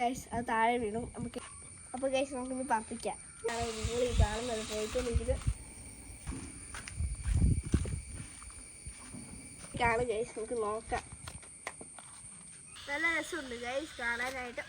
Guys അത് താഴെ വീണു. നമുക്ക് അപ്പോൾ ഗൈസ് നമുക്കിന്ന് പറപ്പിക്കാം നിങ്ങൾ ഈ കാണുന്നത്. പോയിക്കൊണ്ടിരിക്കുന്നത് കാണും ഗൈസ് നമുക്ക് നോക്കാം. നല്ല രസമുണ്ട് ഗൈസ് കാണാനായിട്ട്.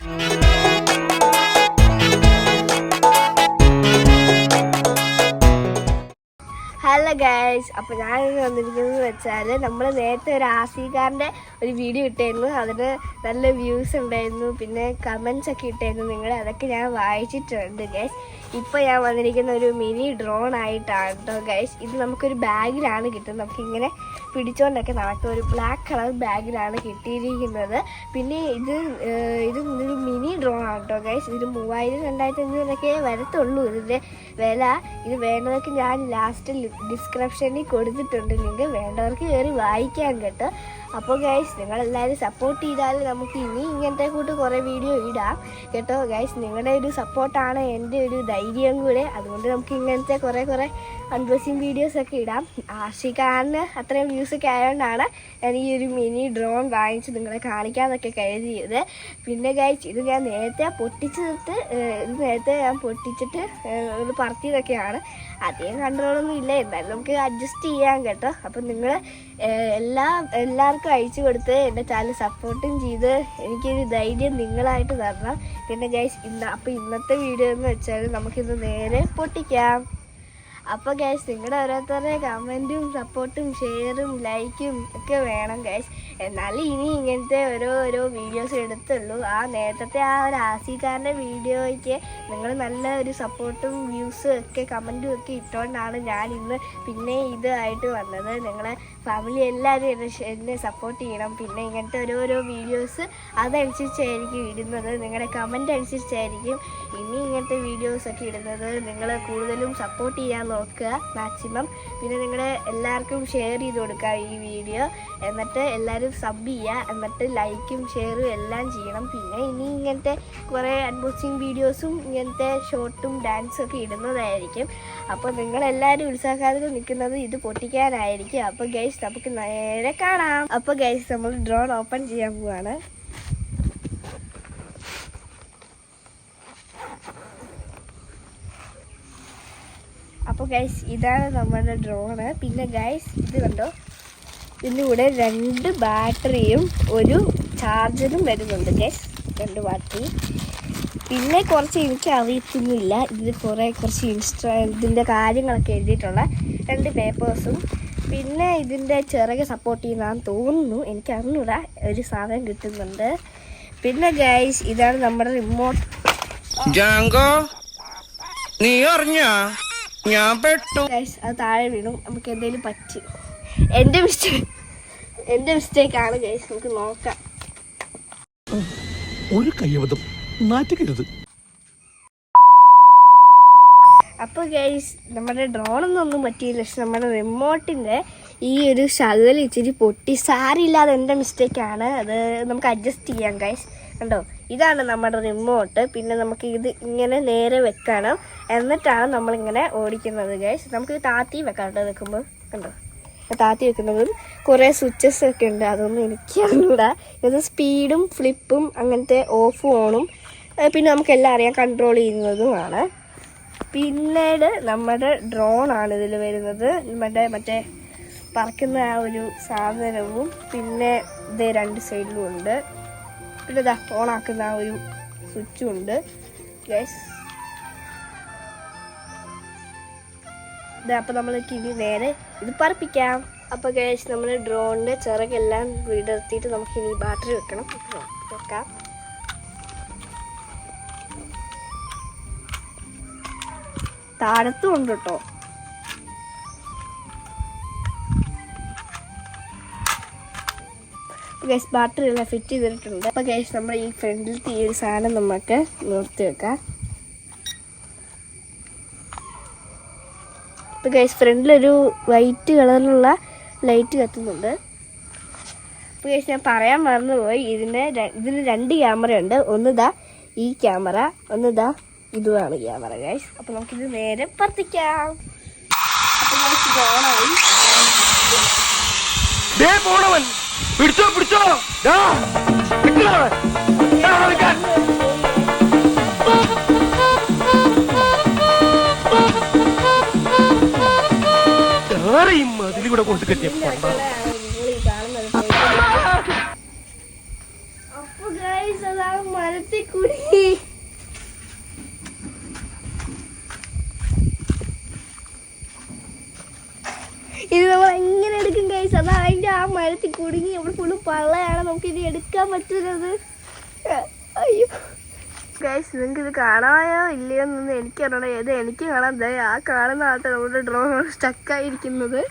ഹലോ ഗൈസ് അപ്പോൾ ഞാൻ വന്നിരിക്കുന്നത് വെച്ചാൽ നമ്മൾ നേരത്തെ ഒരു ആസികാറിന്റെ ഒരു വീഡിയോ ഇട്ടായിരുന്നു. അതിന് നല്ല വ്യൂസ് ഉണ്ടായിരുന്നു പിന്നെ കമൻസ് ഒക്കെ ഇട്ടായിരുന്നു നിങ്ങൾ അതൊക്കെ ഞാൻ വായിച്ചിട്ടുണ്ട് ഗൈസ്. ഇപ്പോൾ ഞാൻ വന്നിരിക്കുന്ന ഒരു മിനി ഡ്രോൺ ആയിട്ടാണ് കേട്ടോ ഗൈസ്. ഇത് നമുക്കൊരു ബാഗിലാണ് കിട്ടുന്നത്. നമുക്കിങ്ങനെ പിടിച്ചുകൊണ്ടൊക്കെ നടക്കും. ഒരു ബ്ലാക്ക് കളർ ബാഗിലാണ് കിട്ടിയിരിക്കുന്നത്. പിന്നെ ഇത് ഇത് ഒരു മിനി ഡ്രോൺ ആണ് കേട്ടോ ഗൈസ്. ഇത് മൂവായിരം രണ്ടായിരത്തി അഞ്ഞൂറൊക്കെ വരത്തുള്ളൂ. ഇതിന്റെ വില ഇത് വേണ്ടതൊക്കെ ഞാൻ ലാസ്റ്റ് ഡിസ്ക്രിപ്ഷനിൽ കൊടുത്തിട്ടുണ്ട്. നിങ്ങൾക്ക് വേണ്ടവർക്ക് കയറി വായിക്കാൻ കേട്ടോ. അപ്പോൾ ഗൈസ് നിങ്ങളെല്ലാവരും സപ്പോർട്ട് ചെയ്താൽ നമുക്ക് ഇനി ഇങ്ങനത്തെ കൂട്ട് കുറേ വീഡിയോ ഇടാം. കേട്ടോ ഗൈസ് നിങ്ങളുടെ ഒരു സപ്പോർട്ടാണ് എന്റെ ഒരു ധൈര്യം കൂടെ. അതുകൊണ്ട് നമുക്ക് ഇങ്ങനത്തെ കുറേ കുറേ അൺബോക്സിങ് വീഡിയോസൊക്കെ ഇടാം. ആഷിഖാറിന് അത്രയും വ്യൂസ് ഒക്കെ ആയതുകൊണ്ടാണ് ഞാൻ ഈ ഒരു മിനി ഡ്രോൺ വാങ്ങിച്ച് നിങ്ങളെ കാണിക്കാമെന്നൊക്കെ കരുതിയത്. പിന്നെ ഗൈസ് ഇത് ഞാൻ നേരത്തെ പൊട്ടിച്ചിട്ട് ഇത് നേരത്തെ ഞാൻ പൊട്ടിച്ചിട്ട് ഒരു പറത്തിയതൊക്കെയാണ്. അധികം കൺട്രോളൊന്നും ഇല്ല. എന്നാലും നമുക്ക് അഡ്ജസ്റ്റ് ചെയ്യാം കേട്ടോ. അപ്പം നിങ്ങൾ എല്ലാ എല്ലാവർക്കും അയച്ചു കൊടുത്ത് എന്റെ ചാനൽ സപ്പോർട്ടും ചെയ്ത് എനിക്കൊരു ധൈര്യം നിങ്ങളായിട്ട് തരണം. പിന്നെ ഗൈസ് ഇന്ന് അപ്പം ഇന്നത്തെ വീഡിയോ എന്ന് വെച്ചാൽ നമുക്കിന്ന് നേരെ പൊട്ടിക്കാം. അപ്പോൾ ഗൈസ് നിങ്ങളുടെ ഓരോരുത്തരുടെ കമന്റും സപ്പോർട്ടും ഷെയറും ലൈക്കും ഒക്കെ വേണം ഗൈസ് എന്നാലും ഇനി ഇങ്ങനത്തെ ഓരോ ഓരോ വീഡിയോസ് എടുത്തുള്ളൂ. ആ നേരത്തെ ആ ഒരു ആസിക്കാരന്റെ വീഡിയോയ്ക്ക് നിങ്ങൾ നല്ല ഒരു സപ്പോർട്ടും വ്യൂസും ഒക്കെ കമന്റും ഒക്കെ ഇട്ടുകൊണ്ടാണ് ഞാൻ ഇന്ന് പിന്നെ ഇതായിട്ട് വന്നത്. നിങ്ങളെ ഫാമിലി എല്ലാവരും എന്നെ എന്നെ സപ്പോർട്ട് ചെയ്യണം. പിന്നെ ഇങ്ങനത്തെ ഓരോരോ വീഡിയോസ് അതനുസരിച്ചായിരിക്കും ഇടുന്നത്. നിങ്ങളുടെ കമന്റ് അനുസരിച്ചായിരിക്കും ഇനി ഇങ്ങനത്തെ വീഡിയോസൊക്കെ ഇടുന്നത്. നിങ്ങൾ കൂടുതലും സപ്പോർട്ട് ചെയ്യാൻ നോക്കുക മാക്സിമം പിന്നെ നിങ്ങൾ എല്ലാവർക്കും ഷെയർ ചെയ്ത് കൊടുക്കുക ഈ വീഡിയോ എന്നിട്ട് എല്ലാവരും സബ് ചെയ്യുക. എന്നിട്ട് ലൈക്കും ഷെയറും എല്ലാം ചെയ്യണം. പിന്നെ ഇനി ഇങ്ങനത്തെ കുറേ അൺബോക്സിങ് വീഡിയോസും ഇങ്ങനത്തെ ഷോർട്ടും ഡാൻസും ഒക്കെ ഇടുന്നതായിരിക്കും. അപ്പോൾ നിങ്ങളെല്ലാവരും ഉത്സാഹത്തിൽ നിൽക്കുന്നത് ഇത് പൊട്ടിക്കാനായിരിക്കും. അപ്പോൾ ഗൈസ് നമുക്ക് നേരെ കാണാം. അപ്പോൾ ഗൈസ് നമ്മൾ ഡ്രോൺ ഓപ്പൺ ചെയ്യാൻ പോവാണ്. അപ്പോൾ ഗൈസ് ഇതാണ് നമ്മുടെ ഡ്രോണ് പിന്നെ ഗൈസ് ഇത് കണ്ടോ? ഇതിന്റെ കൂടെ രണ്ട് ബാറ്ററിയും ഒരു ചാർജറും വരുന്നുണ്ട് ഗൈസ് രണ്ട് ബാറ്ററി. പിന്നെ കുറച്ച് എനിക്ക് അറിയത്തൊന്നുമില്ല ഇതിൽ കുറേ കുറച്ച് ഇൻസ്ട്ര ഇതിന്റെ കാര്യങ്ങളൊക്കെ എഴുതിയിട്ടുള്ള രണ്ട് പേപ്പേഴ്സും പിന്നെ ഇതിന്റെ ചിറക് സപ്പോർട്ട് ചെയ്യുന്നതാണെന്ന് തോന്നുന്നു. എനിക്ക് അറിഞ്ഞൂടാ. ഒരു സാധനം കിട്ടുന്നുണ്ട്. പിന്നെ ഗൈസ് ഇതാണ് നമ്മുടെ റിമോട്ട് ജാങ്കോ നീ അറിഞ്ഞ? ഞാൻ പെട്ടു. ഗൈസ് അത് താഴെ വീണു. നമുക്ക് എന്തെങ്കിലും പറ്റി. എന്റെ മിസ്റ്റേക്ക് എന്റെ ആണ് ഗൈസ് നമുക്ക് നോക്കാം. ഒരു കയ്യവതും നാറ്റുകരുത് അപ്പോൾ ഗൈസ് നമ്മുടെ ഡ്രോണൊന്നും ഒന്നും പറ്റിയില്ല. പക്ഷെ നമ്മുടെ റിമോട്ടിന്റെ ഈ ഒരു ശകൽ ഇച്ചിരി പൊട്ടി. സാരില്ലാതെ എന്റെ മിസ്റ്റേക്കാണ് അത് നമുക്ക് അഡ്ജസ്റ്റ് ചെയ്യാം ഗൈസ് കണ്ടോ? ഇതാണ് നമ്മുടെ റിമോട്ട് പിന്നെ നമുക്ക് ഇത് ഇങ്ങനെ നേരെ വെക്കണം. എന്നിട്ടാണ് നമ്മളിങ്ങനെ ഓടിക്കുന്നത് ഗൈസ് നമുക്ക് താത്തി വെക്കാം കേട്ടോ വെക്കുമ്പോൾ കണ്ടോ? താത്തി വെക്കുന്നതും കുറേ സ്വിച്ചസ് ഒക്കെ ഉണ്ട്. അതൊന്നും എനിക്ക് അറിയില്ല ഇത് സ്പീഡും ഫ്ലിപ്പും അങ്ങനത്തെ ഓഫും ഓണും പിന്നെ നമുക്കെല്ലാം അറിയാം. കൺട്രോൾ ചെയ്യുന്നതുമാണ്. പിന്നീട് നമ്മുടെ ഡ്രോൺ ആണ് ഇതിൽ വരുന്നത്. നമ്മുടെ മറ്റേ പറക്കുന്ന ആ ഒരു സാധനവും. പിന്നെ ഇത് രണ്ട് സൈഡിലും ഉണ്ട്. പിന്നെ ഇതാ ഓണാക്കുന്ന ആ ഒരു സ്വിച്ചും ഉണ്ട് യെസ് അപ്പം നമ്മൾ ഇനി നേരെ ഇത് പറപ്പിക്കാം. അപ്പോൾ ഗ്യാസ് നമ്മൾ ഡ്രോണിന്റെ ചിറകെല്ലാം വിടർത്തിയിട്ട് നമുക്ക് ഇനി ബാറ്ററി വെക്കണം. വെക്കാം. താഴത്തും ഉണ്ട് കേട്ടോ ഗൈസ് ബാറ്ററി എല്ലാം ഫിറ്റ് ചെയ്തിട്ടുണ്ട്. അപ്പോൾ ഗ്യാസ് നമ്മൾ ഈ ഫ്രണ്ടിലത്തെ ഈ ഒരു സാധനം നമുക്ക് നിർത്തി വെക്കാം. അപ്പോൾ ഗ്യാസ് ഫ്രണ്ടിലൊരു വൈറ്റ് കളറിലുള്ള ലൈറ്റ് കത്തുന്നുണ്ട്. അപ്പോൾ ഗ്യാസ് ഞാൻ പറയാൻ മറന്നുപോയി. ഇതിന് ഇതിന് രണ്ട് ക്യാമറ ഉണ്ട്. ഒന്ന് ദാ ഈ ക്യാമറ ഒന്ന് ദാ ഇതുമാണ് ക്യാമറ ഗൈസ് അപ്പോൾ നമുക്കിത് നേരെ പറത്തിക്കാം. അപ്പോൾ ഗൈസ് ഇത് ഓണായി പിടിച്ചോ പിടിച്ചോ. വേറെ ഈ മതിൽ കൂടെ കൊടുത്ത് കെട്ടിയ അപ്പൊ ഗൈസ് അതാണ് മരത്തിൽ കുടി മരത്തിൽ കുടുങ്ങി അവിടെ ഫുള്ള് പള്ളയാണ്. നമുക്ക് ഇനി എടുക്കാൻ പറ്റുന്നത്. അയ്യോ. ഗൈസ് നിങ്ങൾക്ക് ഇത് കാണാനോ ഇല്ലയോ എന്നൊന്നും എനിക്കറിയണം ഏത് എനിക്ക് കാണാൻ ദയ ആ കാണുന്ന ആട്ടെ നമ്മുടെ ഡ്രോൺ സ്റ്റക്കായിരിക്കുന്നത്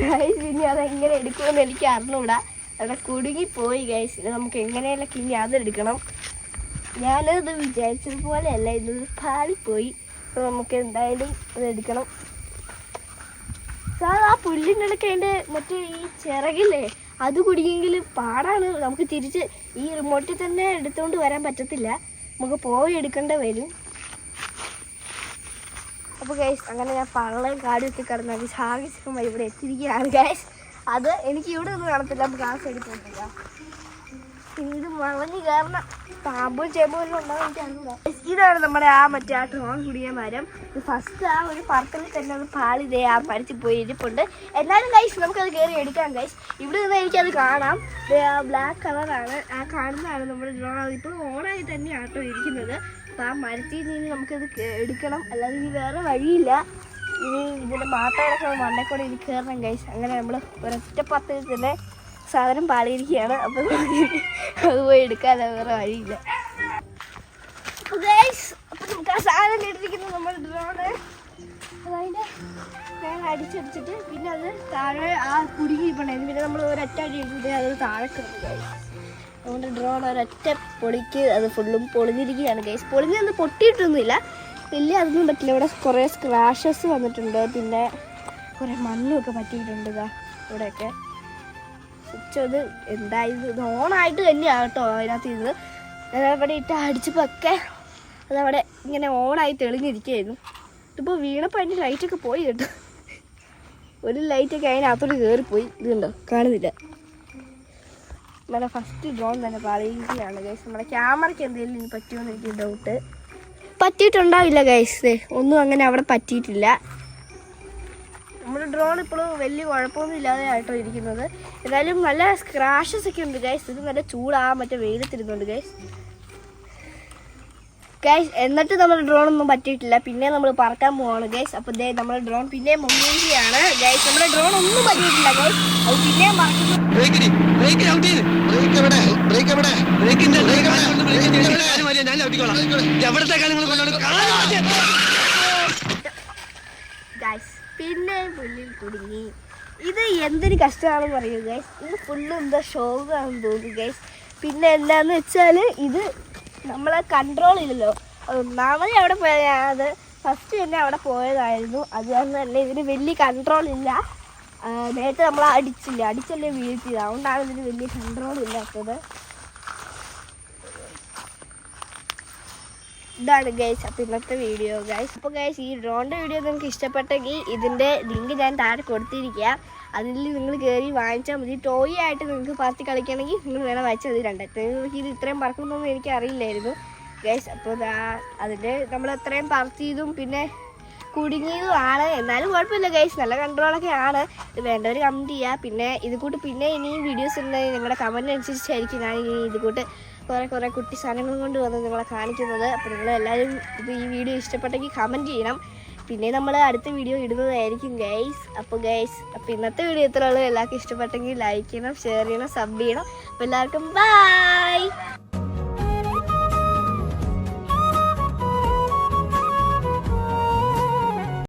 ഗൈസ് ഇനി അതെങ്ങനെ എടുക്കുമെന്ന് എനിക്ക് അറിഞ്ഞൂടാ. അവിടെ കുടുങ്ങി പോയി ഗൈസ് നമുക്ക് എങ്ങനെയല്ലൊക്കെ ഇനി അതെടുക്കണം ഞാനത് വിചാരിച്ചതുപോലെയല്ല. ഇത് അപ്പോൾ നമുക്ക് എന്തായാലും അത് എടുക്കണം. സാർ ആ പുല്ലിന്റെ ഇടയ്ക്ക് അതിന്റെ മറ്റേ ഈ ചിറകില്ലേ അത് കുടുങ്ങിയെങ്കിൽ പാടാണ്. നമുക്ക് തിരിച്ച് ഈ റിമോട്ടിൽ തന്നെ എടുത്തുകൊണ്ട് വരാൻ പറ്റത്തില്ല. നമുക്ക് പോയി എടുക്കേണ്ട വരും. അപ്പോൾ ഗൈസ് അങ്ങനെ ഞാൻ പള്ളയും കാടുമൊക്കെ കിടന്ന സാഹചര്യം ഇവിടെ എത്തിയിരിക്കുകയാണ്. ഗൈസ് അത് എനിക്ക് ഇവിടെ ഒന്നും കാണത്തില്ല. നമുക്ക് ആ ഇത് വളഞ്ഞു കാരണം പാമ്പും ചേമ്പും ഇതാണ് നമ്മുടെ ആ മറ്റേ ആ ട്രോൺ കുടിയ മരം. ഫസ്റ്റ് ആ ഒരു പറക്കലിൽ തന്നെ അത് പാളിതേ ആ മരത്തിൽ പോയി ഇരിപ്പുണ്ട്. എന്നാലും ഗൈസ് നമുക്കത് കയറി എടുക്കാം ഗൈസ് ഇവിടെ നിന്ന് എനിക്കത് കാണാം. ബ്ലാക്ക് കളറാണ് ആ കാണുന്നതാണ് നമ്മുടെ ഡ്രോൺ ഇപ്പോൾ ഓണായി തന്നെയാണ് കേട്ടോ ഇരിക്കുന്നത്. അപ്പോൾ ആ മരത്തിൽ നിന്ന് നമുക്കത് എടുക്കണം. അല്ലാതെ ഇനി വേറെ വഴിയില്ല. ഇനി ഇതിന്റെ മാട്ടകളൊക്കെ മണ്ടക്കൂടെ ഇനി കയറണം ഗൈസ് അങ്ങനെ നമ്മൾ ഒരൊറ്റ പത്തിൽ തന്നെ സാധനം പാളിയിരിക്കുകയാണ്. അപ്പം അത് പോയി എടുക്കാതെ വേറെ വഴിയില്ല. അപ്പോൾ നമുക്ക് ആ സാധനം ഇട്ടിരിക്കുന്നത് നമ്മൾ ഡ്രോണ് അതതിന്റെ ഞാൻ അടിച്ചടിച്ചിട്ട് പിന്നെ അത് താഴെ ആ കുടുങ്ങി ഇപ്പണ്ടായിരുന്നു. പിന്നെ നമ്മൾ ഒരൊറ്റ അടി ഇട്ടിട്ട് അത് താഴെ കിടന്നു അതുകൊണ്ട് ഡ്രോൺ ഒരൊറ്റ പൊളിക്ക് അത് ഫുള്ളും പൊളിഞ്ഞിരിക്കുകയാണ് ഗൈസ് പൊളിഞ്ഞൊന്നും പൊട്ടിയിട്ടൊന്നുമില്ല. വലിയ അതൊന്നും പറ്റില്ല. ഇവിടെ കുറേ സ്ക്രാഷസ് വന്നിട്ടുണ്ട്. പിന്നെ കുറേ മണ്ണുമൊക്കെ പറ്റിയിട്ടുണ്ട് ഇതാ ഇവിടെയൊക്കെ. എന്തായി എന്തായത് ഇത് ഓണായിട്ട് തന്നെയാണ് കേട്ടോ അതിനകത്ത് ഇത്. അതവിടെ ഇട്ട് അടിച്ചപ്പോഴൊക്കെ അതവിടെ ഇങ്ങനെ ഓണായി തെളിഞ്ഞിരിക്കുകയായിരുന്നു. ഇതിപ്പോൾ വീണപ്പോൾ അതിന്റെ ലൈറ്റൊക്കെ പോയി കേട്ടോ. ഒരു ലൈറ്റൊക്കെ അതിനകത്തോട്ട് കയറിപ്പോയി ഇത് കണ്ടോ? കാണുന്നില്ല. നമ്മുടെ ഫസ്റ്റ് ഡ്രോൺ തന്നെ പറയുകയാണ് ഗൈസ് നമ്മുടെ ക്യാമറയ്ക്ക് എന്തെങ്കിലും ഇനി പറ്റുമോ എന്ന് എനിക്ക് ഡൗട്ട് പറ്റിയിട്ടുണ്ടാവില്ല ഗൈസ് ഒന്നും അങ്ങനെ അവിടെ പറ്റിയിട്ടില്ല. നമ്മുടെ ഡ്രോൺ ഇപ്പോഴും വലിയ കുഴപ്പമൊന്നും ഇല്ലാതെ ആയിട്ടോ ഇരിക്കുന്നത്. എന്നാലും നല്ല സ്ക്രാഷസ് ഒക്കെ ഉണ്ട് ഗൈസ് ഇത് നല്ല ചൂടാ മറ്റേ വെയിലത്തിരുന്നുണ്ട് ഗൈസ് ഗൈസ് എന്നിട്ട് നമ്മുടെ ഡ്രോൺ ഒന്നും പറ്റിയിട്ടില്ല. പിന്നെ നമ്മൾ പറക്കാൻ പോവാണ് ഗൈസ് അപ്പോൾ ദേ നമ്മുടെ ഡ്രോൺ പിന്നെ മുങ്ങിയാണ് ഗൈസ് നമ്മുടെ ഡ്രോൺ ഒന്നും പറ്റിയിട്ടില്ല ഗൈസ് അത് പിന്നെയും പറക്കുന്നു ഗൈസ് പിന്നെ പുല്ലിൽ കുടുങ്ങി. ഇത് എന്തൊരു കഷ്ടമാണെന്ന് പറയൂ ഗൈസ് ഇത് പുല്ല് എന്താ ഷോകാണെന്ന് തോന്നുന്നു ഗൈസ് പിന്നെ എന്താന്ന് വെച്ചാൽ ഇത് നമ്മളെ കൺട്രോൾ ഇല്ലല്ലോ. ഒന്നാമത് അവിടെ പോയത് ഫസ്റ്റ് തന്നെ അവിടെ പോയതായിരുന്നു. അതുകൊണ്ട് തന്നെ ഇതിന് വലിയ കൺട്രോൾ ഇല്ല. നേരത്തെ നമ്മൾ അടിച്ചില്ല? അടിച്ചല്ലേ വീഴ്ത്തിയത്. അതുകൊണ്ടാണ് ഇതിന് വലിയ കൺട്രോൾ ഇല്ലാത്തത്. ഇതാണ് ഗൈസ് അപ്പോൾ ഇന്നത്തെ വീഡിയോ ഗൈസ് അപ്പോൾ ഗൈസ് ഈ ഡ്രോണിന്റെ വീഡിയോ നിങ്ങൾക്ക് ഇഷ്ടപ്പെട്ടെങ്കിൽ ഇതിന്റെ ലിങ്ക് ഞാൻ താഴെ കൊടുത്തിരിക്കുക അതിൽ നിങ്ങൾ കയറി വാങ്ങിച്ചാൽ മതി. ടോയ് ആയിട്ട് നിങ്ങൾക്ക് പറത്തി കളിക്കണമെങ്കിൽ നിങ്ങൾ വേണം വായിച്ചാൽ മതി. രണ്ടായിരത്തി നിങ്ങൾക്ക് ഇത് ഇത്രയും പറക്കുന്നൊന്നും എനിക്ക് അറിയില്ലായിരുന്നു. ഗൈസ് അപ്പോൾ അതിന്റെ നമ്മൾ എത്രയും പറത്തിയതും പിന്നെ കുടുങ്ങിയതും ആണ്. എന്നാലും കുഴപ്പമില്ല ഗൈസ് നല്ല കൺട്രോളൊക്കെ ആണ്. ഇത് വേണ്ടവർ കമന്റ് ചെയ്യുക പിന്നെ ഇത് കൂട്ട് പിന്നെ ഇനിയും വീഡിയോസ് ഉണ്ടെങ്കിൽ നിങ്ങളുടെ കമന്റ് അനുസരിച്ചായിരിക്കും. ഞാൻ ഇനി ഇത് കൂട്ട് കുറേ കുറേ കുട്ടി സാധനങ്ങൾ കൊണ്ട് വന്ന് നിങ്ങളെ കാണിക്കുന്നത്. അപ്പോൾ നിങ്ങൾ എല്ലാവരും ഇത് ഈ വീഡിയോ ഇഷ്ടപ്പെട്ടെങ്കിൽ കമന്റ് ചെയ്യണം. പിന്നെ നമ്മൾ അടുത്ത വീഡിയോ ഇടുന്നതായിരിക്കും ഗൈസ് അപ്പോൾ ഗൈസ് അപ്പോൾ ഇന്നത്തെ വീഡിയോ ഇത്രയുള്ളൂ എല്ലാവർക്കും ഇഷ്ടപ്പെട്ടെങ്കിൽ ലൈക്ക് ചെയ്യണം ഷെയർ ചെയ്യണം സബ് ചെയ്യണം. അപ്പോൾ എല്ലാവർക്കും ബൈ